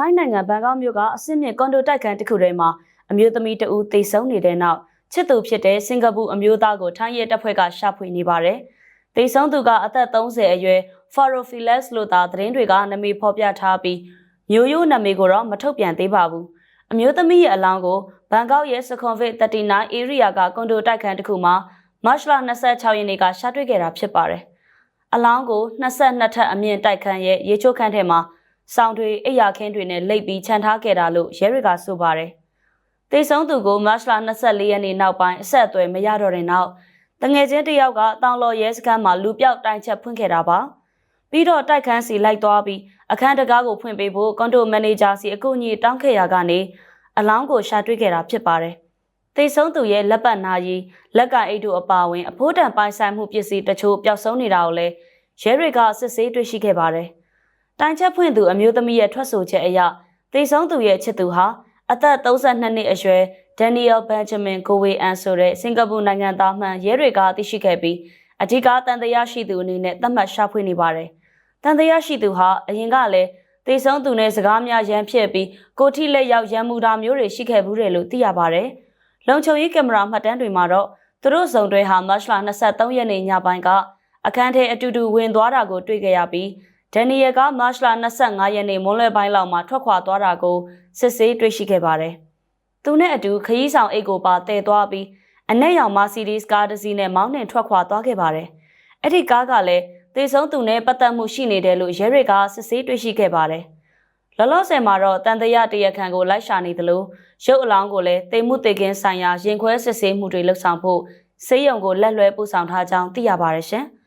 ထိုင်းနိုင်ငံဘန်ကောက်မြို့ကအဆင့်မြင့်ကွန်ဒိုတိုက်ခန်းတစ်ခုထဲမှာအမျိုးသမီးတဦးသေဆုံးနေတဲ့နောက်ချစ်သူဖြစ်တဲ့စင်ကာပူအမျိုးသားကိုထိုင်းရဲတပ်ဖွဲ့ကရှာဖွေနေပါတယ်။သေဆုံးသူကအသက်30အရွယ် Farofilas လို့သာသတင်းတွေကနာမည်ဖော်ပြထားပြီးမျိုးရိုးနာမည်ကိုတော့မထုတ်ပြန်သေးပါဘူး။အမျိုးသမီးရဲ့အလောင်းကိုဘန်ကောက်ရဲ့စခွန်ဗစ်39 area ကကွန်ဒိုတိုက်ခန်းတစ်ခုမှာမတ်လ26ရက်နေ့ကရှာတွေ့ခဲ့တာဖြစ်ပါတယ်။အလောင်းကို22ထပ်အမြင့်တိုက်ခန်းရဲ့ရေချိုးခန်းထဲမှာ စောင်းတွေအိယာခင်းတွေနဲ့လိပ်ပြီးခြံထားခဲ့တာလို့ရဲတွေကဆိုပါတယ်။တေဆုံးသူကိုမတ်လ24ရက်နေ့နောက်ပိုင်းအဆက်အသွယ်မရတော့တဲ့နောက်တငယ်ချင်းတစ်ယောက်ကတောင်လော်ရဲစခန်းမှာလူပြောက်တိုင်ချက်ဖွင့်ခဲ့တာပါ။ပြီးတော့တိုက်ခန်းစီလိုက်သွားပြီးအခန်းတကားကိုဖွင့်ပေးဖို့ကွန်ဒိုမန်နေဂျာစီအကူအညီတောင်းခဲ့ရကနေအလောင်းကိုရှာတွေ့ခဲ့တာဖြစ်ပါတယ်။တေဆုံးသူရဲ့လက်ပတ်နာရီလက်ကအိတ်တို့အပါအဝင်အဖိုးတန်ပိုင်ဆိုင်မှုပစ္စည်းတချို့ပျောက်ဆုံးနေတာကိုလည်းရဲတွေကစစ်ဆေးတွေ့ရှိခဲ့ပါတယ်။ တိုင်ချက်ဖွင့်သူအမျိုးသမီးရဲ့ထွက်ဆိုချက်အရတေဆုံးသူရဲ့ချစ်သူဟာအသက်32နှစ်အရွယ်ဒန်နီယယ်ဘန်ဂျမင်ကိုဝေအန်ဆိုတဲ့စင်ကာပူနိုင်ငံသားမှန်ရဲတွေကသိရှိခဲ့ပြီးအဓိကတန်တရားရှိသူအနေနဲ့သတ်မှတ်ရှာဖွေနေပါတယ်။တန်တရားရှိသူဟာအရင်ကလည်းတေဆုံးသူနဲ့စကားများရန်ဖြစ်ပြီးကိုထိလက်ရောက်ရန်မူတာမျိုးတွေရှိခဲ့ဘူးတယ်လို့သိရပါတယ်။လုံခြုံရေးကင်မရာမှတ်တမ်းတွေမှာတော့သူတို့စုံတွဲဟာမတ်လ23ရက်နေ့ညပိုင်းကအခန်းထဲအတူတူဝင်သွားတာကိုတွေ့ကြရပြီး ဒန်နီယယ်ကမတ်လ25ရက်နေ့မွန်းလွဲပိုင်းလောက်မှာထွက်ခွာသွားတာကိုစစ်ဆေးတွေ့ရှိခဲ့ပါတယ်။သူနဲ့အတူခရီးဆောင်အိတ်ကိုပါတည်သွားပြီးအနက်ရောင်မာစီးဒီးစ်ကားတစ်စီးနဲ့မောင်းနှင်ထွက်ခွာသွားခဲ့ပါတယ်။အဲ့ဒီကားကလည်းသေဆုံးသူနဲ့ပတ်သက်မှုရှိနေတယ်လို့ရဲတွေကစစ်ဆေးတွေ့ရှိခဲ့ပါတယ်။လောလောဆယ်မှာတော့တန်တရာတရခန်ကိုလိုက်ရှာနေသလိုရုပ်အလောင်းကိုလည်းတိမ်မှုတေကင်းဆိုင်ရာရင်ခွဲစစ်ဆေးမှုတွေလှုပ်ဆောင်ဖို့စေယုံကိုလက်လွဲပို့ဆောင်ထားကြောင်းသိရပါတယ်ရှင်။